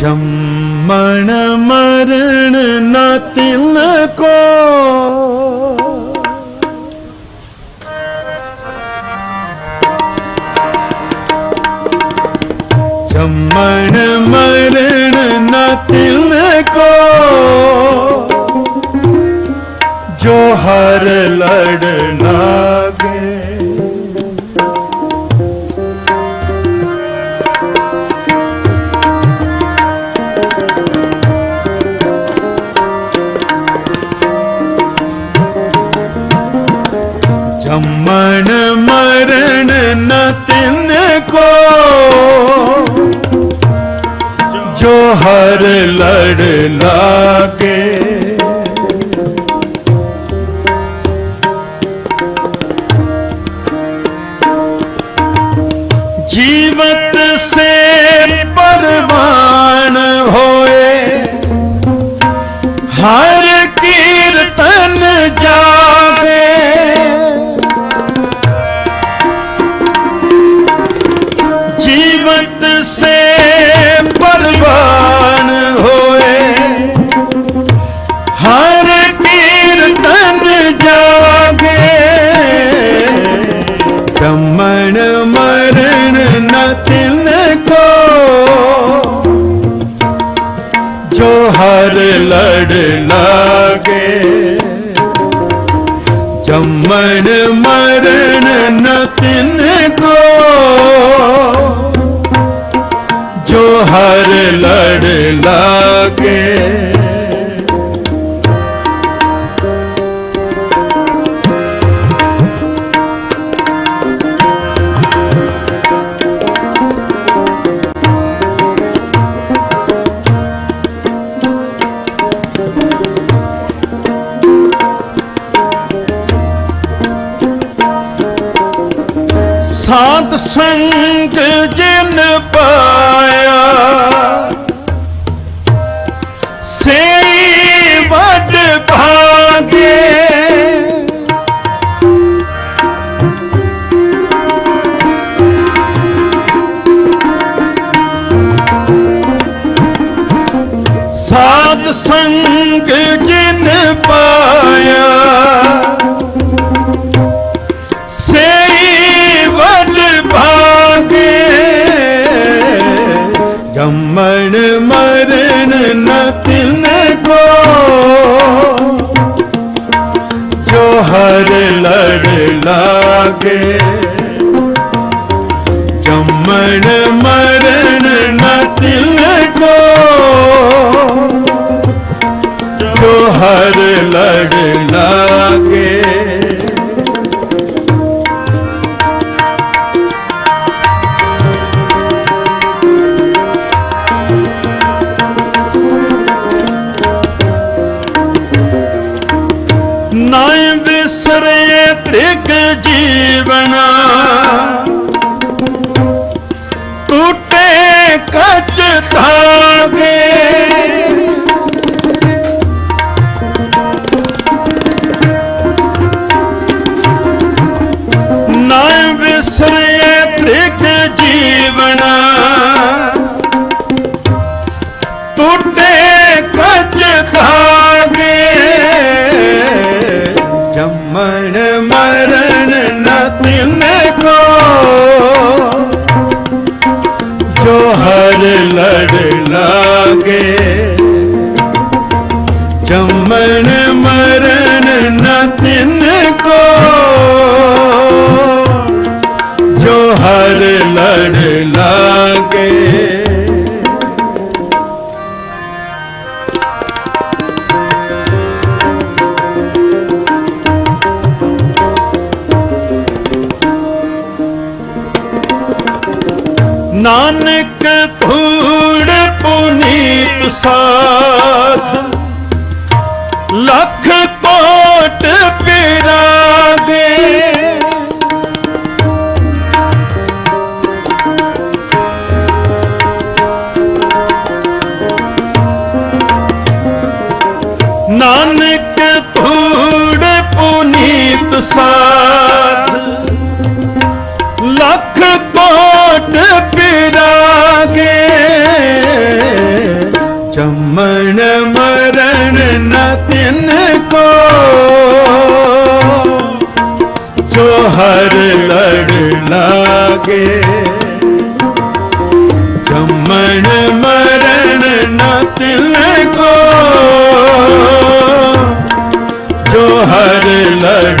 ਜੰਮਣ ਮਰਨ ਨਾ ਤਿਲ ਕੋ ਜੰਮਣ ਮਰਨ ਨਾ ਤਿਲ ਕੋ ਜੋ ਹਰ ਲੜ ਲਾਗੇ ਮਰਨ ਨ ਤਿਨ ਕੋ ਜੋ ਹਰ ਲੜ ਲਾਗੇ ਜੰਮਣ ਮਰਨ ਨ ਤਿਨ ਕੋ ਸਾਧ ਸੰਗ ਜਿਨ ਪਾਇਆ। ਸੇ ਵੱਡ ਭਾਗੇ। ਸਾਧ ਸੰਗ ਜਿਨ ਪਾਇਆ। ਜੋ ਹਰ ਲੜ ਲਾਗੇ ਜੰਮਣ ਮਰਨ ਨ ਤਿਨ ਕੋ ਜੋ ਹਰ ਲੜ ਲਾਗੇ ਜੀਵਨਾ ਟੁੱਟੇ ਕੱਚ ਧਾਗੇ ਜੰਮਣ ਮਰਨ ਨ ਤਿਨ ਕੋ। ਜੋ ਹਰ ਲੜ ਨਾਨਕ ਧੂੜ ਪੁਨੀਤ ਸਾਧ ਲੱਖ ਕੋਟ ਪਿਰਾਗੇ ਮਰਨ ਨ ਤਿਨ ਕੋ। ਜੋ ਹਰ ਲੜ ਲਾਗੇ। ਜੰਮਣ ਮਰਨ ਨ ਤਿਨ ਕੋ। ਜੋ ਹਰ ਲੜ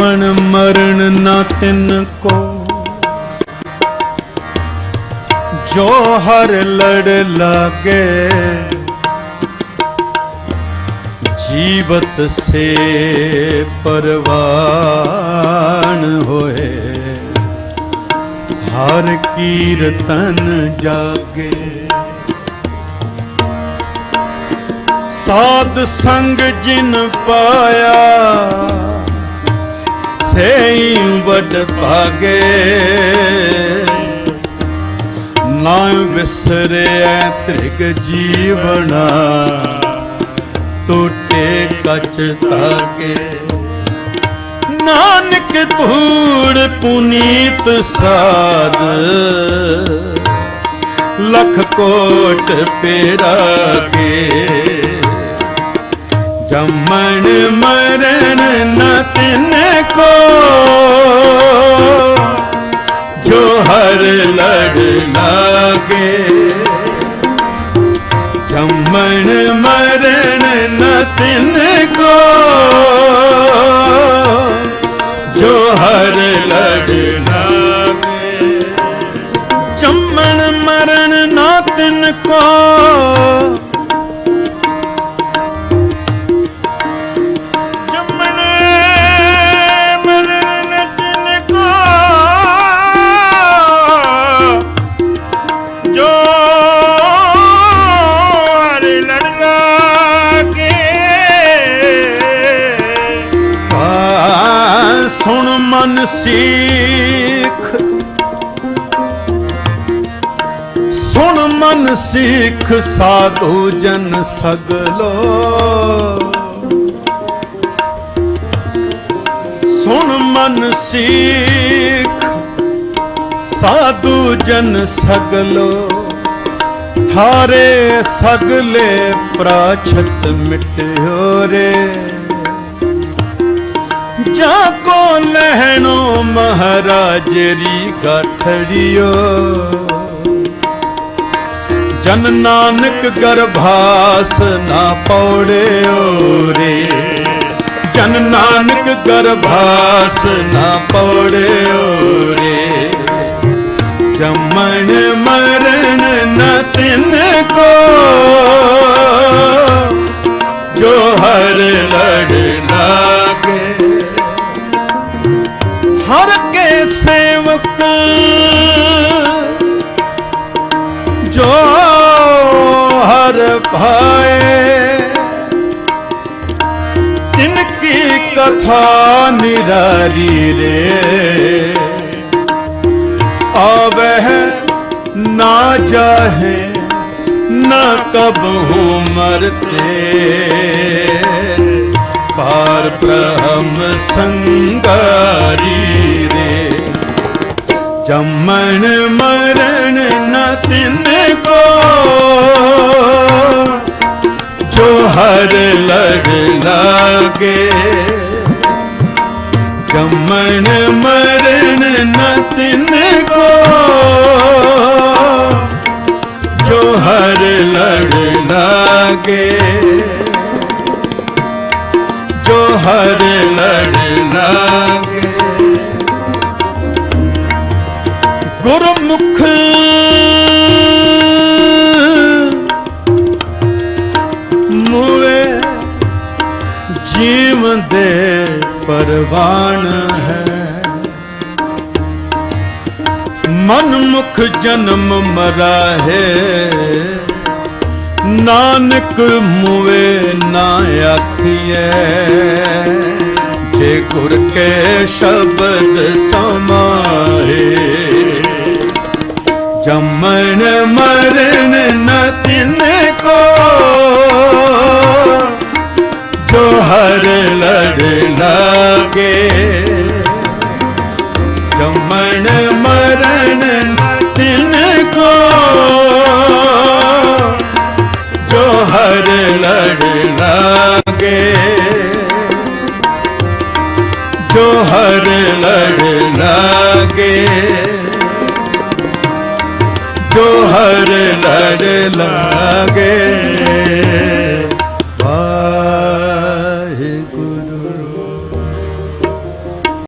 ਜੰਮਣ ਮਰਨ ਨਾ ਤਿਨ ਕੋ। ਜੋ ਹਰ ਲੜ ਲਾਗੇ, ਜੀਵਤ ਸੇ ਪਰਵਾਨ ਹੋਏ। ਹਰ ਕੀਰਤਨ ਜਾਗੇ। ਸਾਧ ਸੰਗ ਜਿਨ ਪਾਇਆ ਸੇਈ ਵਡ ਭਾਗੇ। ਨਾ ਵਿਸਰਿਐ ਤ੍ਰਿਗ ਜੀਵਨਾ, ਟੋਟੇ ਕਚ ਤਾਗੇ ਨਾਨਕ ਧੂੜ ਪੁਨੀਤ ਸਾਧ, ਲਖ ਕੋਟ ਪੇਰਾਗੇ ਜੰਮਣ ਮਰਨ ਨ ਤਿਨ ਕੋ। ਜੋ ਹਰ ਲੜ ਲਾਗੇ। ਜੰਮਣ ਮਰਨ ਨ ਤਿਨ ਕੋ। ਜੋ ਹਰ ਲੜ ਲਾਗੇ। ਜੰਮਣ ਮਰਨ ਨ ਤਿਨ ਕੋ। ਸੀਖ। ਸੁਣ ਮਨ ਸਿੱਖ, ਸਾਧੂ ਜਨ ਸਗਲੋ। ਸੁਣ ਮਨ ਸਿੱਖ, ਸਾਧੂ ਜਨ ਸਗਲੋ। ਥਾਰੇ ਸਗਲੇ ਪ੍ਰਾਛਤ ਮਿਟਿਓ ਰੇ। ਜਾਗੋ ਲਹਿਣੋ ਮਹਾਰਾਜਰੀ ਗਾਠੜਿਓ। ਜਨ ਨਾਨਕ ਗਰਭਾਸ ਨਾ ਪੌੜਿਓ ਰੇ। ਜਨ ਨਾਨਕ ਗਰਭਾਸ ਨਾ ਪੌੜਿਓ ਰੇ। ਜੰਮਣ ਮਰਨ ਨ ਤਿਨ ਕੋ। ਜੋ ਹਰ ਲੜ ਸੇਵਕ ਜੋ ਹਰ ਭਾਏ ਤਿਨ ਕੀ ਕਥਾ ਨਿਰਾਰੀ ਰੇ ਆਵਹਿ ਨਾ ਜਾਹੇ, ਨਾ ਕਬਹੂ ਮਰਤੇ। ਪਾਰ ਬ੍ਰਹਮ ਸੰਗਾਰੀ ਜੰਮਣ ਮਰਨ ਨ ਤਿਨ ਕੋ ਜੋ ਹਰ ਲੜ ਲਾਗੇ। ਜੰਮਣ ਮਰਨ ਨ ਤਿਨ ਕੋ ਜੋ ਹਰ ਲੜ ਲਾਗੇ। ਜੋ ਹਰ ਲੜ ਲਾਗੇ। ਜੀਵਨ ਦੇ ਪਰਵਾਨ ਹੈ। ਮਨ ਮੁਖ ਜਨਮ ਮਰਾਹੇ, ਨਾਨਕ ਮੂਵੇ ਨਾ ਆਖੀਐ। ਜੇ ਗੁਰ ਕੇ ਸ਼ਬਦ ਸਮਾਏ ਹਰ ਲੜ ਲਾਗੇ ਜੋ ਹਰ ਲੜ ਲਾਗੇ ਜੋ ਹਰ ਲੜ ਲਾਗੇ